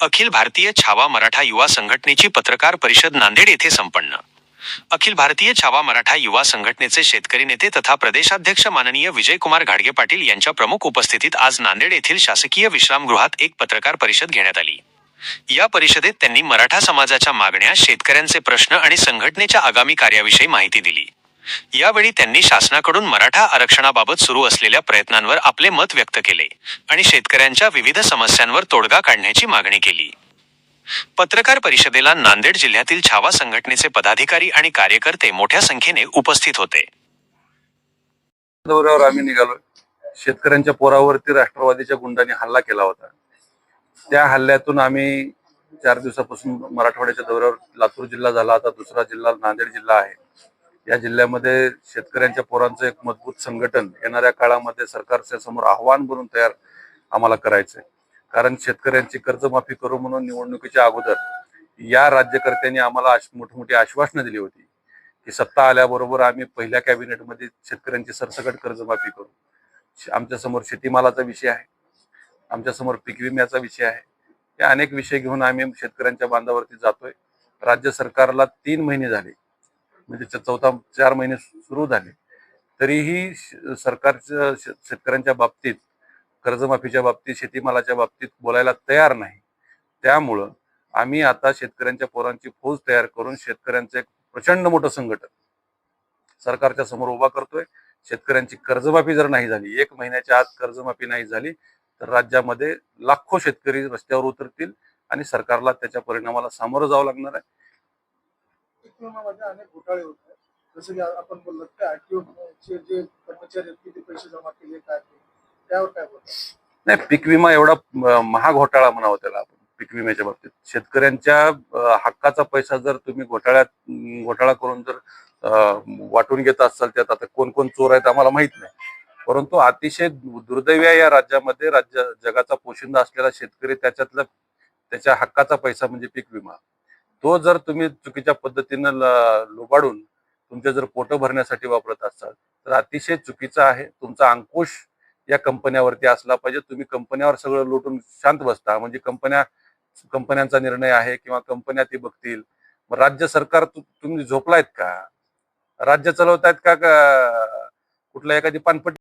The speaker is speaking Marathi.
अखिल भारतीय छावा मराठा युवा संघटनेची पत्रकार परिषद नांदेड येथे संपन्न. अखिल भारतीय छावा मराठा युवा संघटनेचे शेतकरी नेते तथा प्रदेशाध्यक्ष माननीय विजयकुमार घाडगे पाटील यांच्या प्रमुख उपस्थितीत आज नांदेड येथील शासकीय विश्रामगृहात एक पत्रकार परिषद घेण्यात आली. या परिषदेत त्यांनी मराठा समाजाच्या मागण्या शेतकऱ्यांचे प्रश्न आणि संघटनेच्या आगामी कार्याविषयी माहिती दिली. यावेळी त्यांनी शासनाकडून मराठा आरक्षणाबाबत सुरू असलेल्या प्रयत्नांवर आपले मत व्यक्त केले आणि शेतकऱ्यांच्या विविध समस्यांवर तोडगा काढण्याची मागणी केली. पत्रकार परिषदेला नांदेड जिल्ह्यातील छावा संघटनेचे पदाधिकारी आणि कार्यकर्ते मोठ्या संख्येने उपस्थित होते. दौऱ्यावर आम्ही निघालो शेतकऱ्यांच्या पोरावरती राष्ट्रवादीच्या गुंडांनी हल्ला केला होता. त्या हल्ल्यातून आम्ही चार दिवसापासून मराठवाड्याच्या दौऱ्यावर लातूर जिल्हा झाला आता दुसरा जिल्हा नांदेड जिल्हा आहे. या जिल्ह्यामध्ये शेतकऱ्यांच्या पोरांचं एक मजबूत संघटन येणाऱ्या काळामध्ये सरकारच्या समोर आव्हान बनून तयार आम्हाला करायचंय. कारण शेतकऱ्यांची कर्जमाफी करू म्हणून निवडणुकीच्या अगोदर या राज्यकर्त्यांनी आम्हाला मोठमोठी आश्वासनं दिली होती की सत्ता आल्याबरोबर आम्ही पहिल्या कॅबिनेटमध्ये शेतकऱ्यांची सरसकट कर्जमाफी करू. आमच्यासमोर शेतीमालाचा विषय आहे. आमच्यासमोर पीक विम्याचा विषय आहे. हे अनेक विषय घेऊन आम्ही शेतकऱ्यांच्या बांधावरती जातोय. राज्य सरकारला तीन महिने झाले. म्हणजे चौथा चार महिने सुरू झाले. तरीही सरकारच्या शेतकऱ्यांच्या बाबतीत कर्जमाफीच्या बाबतीत शेतीमालाच्या बाबतीत बोलायला तयार नाही. त्यामुळं आम्ही आता शेतकऱ्यांच्या पोरांची फौज तयार करून शेतकऱ्यांचं एक प्रचंड मोठं संघटन सरकारच्या समोर उभा करतोय. शेतकऱ्यांची कर्जमाफी जर नाही झाली एक महिन्याच्या आत कर्जमाफी नाही झाली तर राज्यामध्ये लाखो शेतकरी रस्त्यावर उतरतील आणि सरकारला त्याच्या परिणामाला सामोरं जावं लागणार आहे. मध्ये अनेक घोटाळे होत आहेत. जसं की आपण बोललो की आरटीओ चे जे कर्मचारी आहेत किती पैसे जमा केले काय ते त्यावर काय बोलतात नाही पीक विमा एवढा महाग महाघोटाळा म्हणावं त्याला आपण पीक विम्याच्या बाबतीत. शेतकऱ्यांच्या हक्काचा पैसा जर तुम्ही घोटाळ्यात घोटाळा करून जर वाटून घेत असाल त्यात आता कोण कोण चोर आहेत आम्हाला माहीत नाही. परंतु अतिशय दुर्दैवी आहे या राज्यामध्ये राज्य जगाचा पोशिंदा असलेला शेतकरी त्याच्यातला त्याच्या हक्काचा पैसा म्हणजे पीक विमा. तो जर तुम्ही चुकीच्या पद्धतीनं लुबाडून तुमचे जर पोटं भरण्यासाठी वापरत असाल तर अतिशय चुकीचं आहे. तुमचा अंकुश या कंपन्यावरती असला पाहिजे. तुम्ही कंपन्यावर सगळं लुटून शांत बसता. म्हणजे कंपन्या कंपन्यांचा निर्णय आहे किंवा कंपन्या ती बघतील. मग राज्य सरकार तुम्ही झोपलायत का? राज्य चालवतायत का का कुठल्या एखादी पानपट्टी?